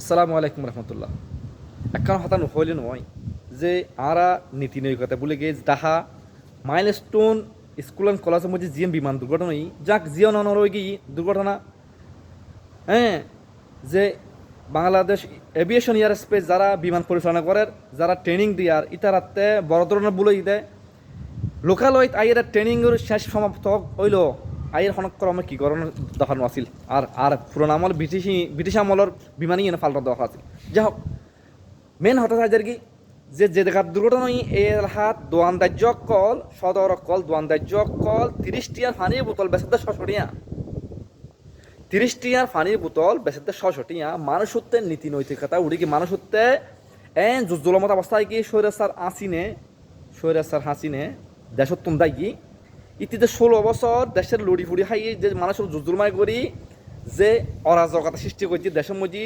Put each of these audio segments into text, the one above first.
আসসালামু আলাইকুম রহমতুল্লাহ। একখান হতান হইলে নয় যে আরা নীতি নৈকতা বলে গিয়ে তাহা মাইলস্টোন স্কুল অ্যান্ড কলেজের মধ্যে জিএম বিমান দুর্ঘটনাই যাক জিও ননরই গিয়ে দুর্ঘটনা। হ্যাঁ যে বাংলাদেশ এভিয়েশন এয়ার স্পেস যারা বিমান পরিচালনা করে, যারা ট্রেনিং দিয়ার ইতারাতে বড় ধরনের বলে দেয়। লোকালয়ত আইয়ের ট্রেনিংয়ের শেষ সমাপ্ত হইল। আইয়ের হনক্রমে কি করণ দেখানো আছিল? আর আর পুরোনো আমল ব্রিটিশ ব্রিটিশ আমলের বিমানই এনে পাল্টা দেওয়া আছিল। যাই হোক মেন হঠাৎ হাজার কি, যে যে দেখার দুর্ঘটনা এর হাত দোয়ান দাহ্য কল সদর কল দোয়ান দাহ্য কল তিরিশ টিয়ার পানির বোতল বেসাতে ছশটিয়া তিরিশ টিয়ার পানির বোতল বেসাতে ছশটিয়া মানুষ হতে নীতি নৈতিকতা উড়ি কি মানুষ হতে এন জুজুলমত অবস্থায় কি সৈরাসার আসিনে সৈরাসার হাসিনে দেশত তুন্দাই কি ইতিতে ষোলো বছর দেশের লড়ি ফুড়ি খাই, যে মানুষের জুজুলমাই করি, যে অরাজকতা সৃষ্টি করছি, দেশের মধ্যে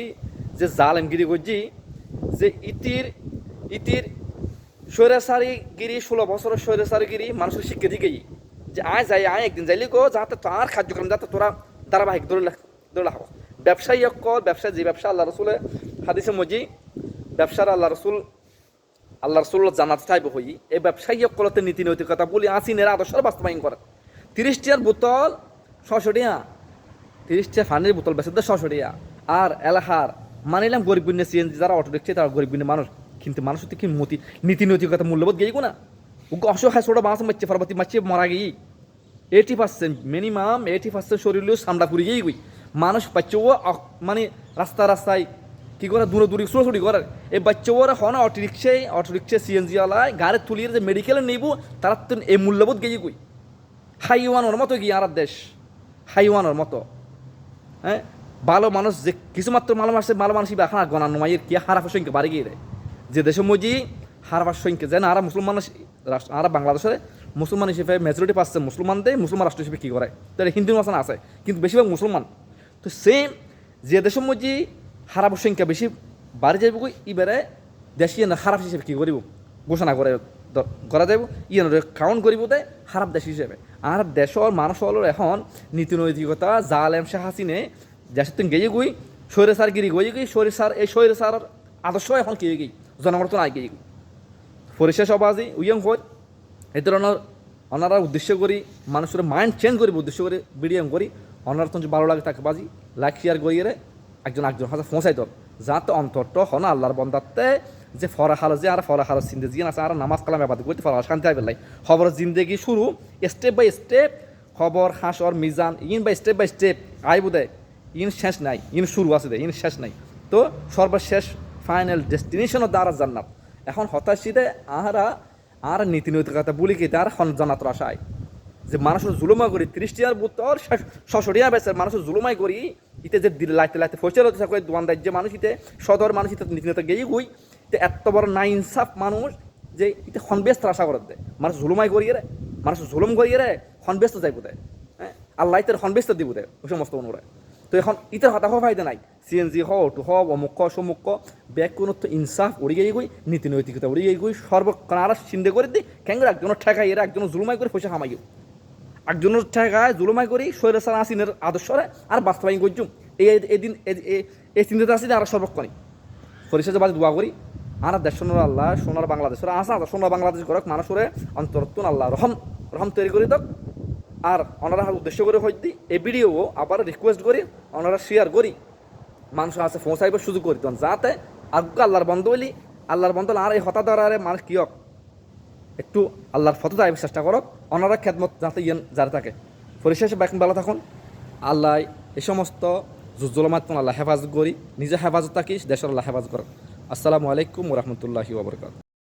যে জালেমগিরি করছি, যে ইতির ইতির স্বৈরাচারী গিরি ষোলো বছরের স্বৈরাচারী গিরি মানুষের শিক্ষা দিকেই যে আয় যাই, আয় একদিন যাইলি গো যাতে তার কার্যক্রম, যাতে তোরা ধারাবাহিক ধরে ধরে রাখো। ব্যবসায়ী কল ব্যবসা যে ব্যবসা, আল্লাহ রসুলে হাদিসে মজি, ব্যবসার আল্লাহ রসুল আল্লাহ রসুল জানাতে চাইব হই। এই ব্যবসায়ী কলতে নীতি নৈতিকতা বলি আসিনের আদর্শ বাস্তবায়ন করে। তিরিশ টিয়ার বোতল ছশো টিয়া তিরিশ ফানির বোতল বেসে দেয় ছশো টিয়া আর এলাকার মানিলাম গরিব বিনে সিএনজি যারা অটো দেখছে তারা গরিব বিনে মানুষ। কিন্তু মানুষ কি মতি নীতি নৈতিকতা মূল্যবোধ গেই না ওকে অসহায় ছোটো বাঁশ মারছে পার্বতী মারছে, মারা গেই। Eighty percent minimum eighty percent শরীরেও সামলা পুরি গেই গই। মানুষ পাচ্ছে ও মানে রাস্তা রাস্তায় কি করে দূরে দূরে ছোটাছুটি করে? এই বাচ্চা ওরা হন অটো রিক্সায় অটো রিক্সা সিএনজি আলায়, গাড়ি তুলিয়ে যে মেডিকেলে নেব, তারা তো এই মূল্যবোধ গেই গই হাইওয়ানোর মতো গিয়ে আর দেশ? হাইওয়ানোর মতো। হ্যাঁ? ভালো মানুষ যে কিছুমাত্র ভালো মানুষ ভালো মানুষ এখন আর গণা নয় কি হারাফের সংখ্যা বাড়ি গিয়ে দেয় যে দেশের মধ্যে হারাফার সংখ্যা, যেন আর মুসলমান আর বাংলাদেশের মুসলমান হিসেবে মেজরিটি পাচ্ছে মুসলমান দেয় মুসলমান রাষ্ট্র হিসেবে কী করে? তাহলে হিন্দু মাসান আছে, কিন্তু বেশিরভাগ মুসলমান। তো সেম যে দেশের মধ্যে হারাফের সংখ্যা বেশি, বাড়ি যাইব এবারে দেশীয় না খারাপ হিসেবে কী করিব? ঘোষণা করে করা যাব ইয়ে কাউন্ট করিব দেয় খারাপ দেশ হিসেবে। আর দেশর মানুষ হল এখন নীতি নৈতিকতা, জালেম শাহ হাসিনে, দেশের তুমি গেয়ে গুই শরীর সার গিরি গিয়ে গই শরীর সার এই শরীর সার আদর্শ এখন কি গই জনগণ আই গিয়ে পরিশেষ অবাজি উইয়ং হই এই ধরনের ওনারা উদ্দেশ্য করি, মানুষের মাইন্ড চেঞ্জ করি উদ্দেশ্য করে ভিডিও করি। ওনার তো ভালো লাগে তাকে বাজি লাইক শেয়ার করিয়ে একজন একজন হাতে পৌঁছাই দর যাতে অন্তরটা হন আল্লাহর বন্দাতে যে ফরাহাল যে আর ফরাহাল সিন্দে জিয়ান আছে, আর নামাজ কালাম আবাদ করতে ফরাহাল শান্তি আইবে লাই। খবর জিন্দেগি শুরু স্টেপ বাই স্টেপ খবর, হাসর, Mizan, in by step by step আইবু দেয় ইন শেষ নাই, ইন শুরু আছে দে, ইন শেষ নাই। তো সর্বশেষ ফাইনাল ডেস্টিনেশনও দ্বারা জান্নাত। এখন হতাশিতে আহারা, আর নীতি নৈতিকতা বলি কি তার হন জানাত আশায়। যে মানুষের জুলুমা করি ত্রিশটিয়ার বুতর ছশটিয়া বেছে মানুষের জুলুমাই করি, ইতে যে দিল, লাইতে লাইতে ফসল হতে থাকে দোয়ান রাজ্যে মানুষ ইতে, সদর মানুষ ইতে, নীতি নেতা গেই গুই তে এত বড় না ইনসাফ মানুষ যে ইতে হনবেস্ত আশা করে দেয় মানুষ জুলুমাই করিয়ে রে মানুষ জুলুম করিয়ে রে হনবেস্ত যাইব দেয় হ্যাঁ? আল্লাহ ইতের হনবেস্ত দিব দেয় ওই সমস্ত অনুরায় তো এখন ইতার হতাশ ফায়দা নাই। সিএনজি হ অটো হ অমুক সমুক ব্যাগ কোনো তো ইনসাফ উড়ি গিয়ে গই নীতি নৈতিকতা উড়ি গিয়ে গই সর্বকারা চিন্তা করে দিই কেন একজনের ঠেকাই এরা একজনের জুলুমাই করে পয়সা কামাই একজনের ঠেকায় জুলুমাই করি সৈরাসার আসিনের আদর্শরে আর বাস্তবায়ন করছুম। এই এদিন এই চিন্তাটা আসি আর সর্বক্ষণই পরিশেষে বাজে দোয়া করি আর দেশ সোনার আল্লাহ, সোনার বাংলাদেশের আসা সোনার বাংলাদেশ করক মানুষরে অন্তরত্বন আল্লাহ, রহম রহম তৈরি করে দক। আর ওনারা উদ্দেশ্য করে হইতে এই ভিডিও আবার রিকোয়েস্ট করি ওনারা শেয়ার করি। মানুষ আছে, পৌঁছাইবার সুযোগ করি। তখন যাতে আগ্য আল্লাহর বন্ধ বলি আল্লাহর বন্ধ আর এই হতা দ্বারা মানুষ কিয়ক একটু আল্লাহর ফতো দায়ের চেষ্টা করো। অনারা খেদমত যাতে ইয়েন যারা থাকে। পরিশেষে বাইক ভালো থাকুন। আল্লাহ এই সমস্ত জুজলমাত আল্লাহ হেফাজত করি। নিজে হেফাজত থাকিস, দেশের আল্লাহ হেফাজত করো। আসসালামু আলাইকুম রহমতুল্লাহি ওবরকাত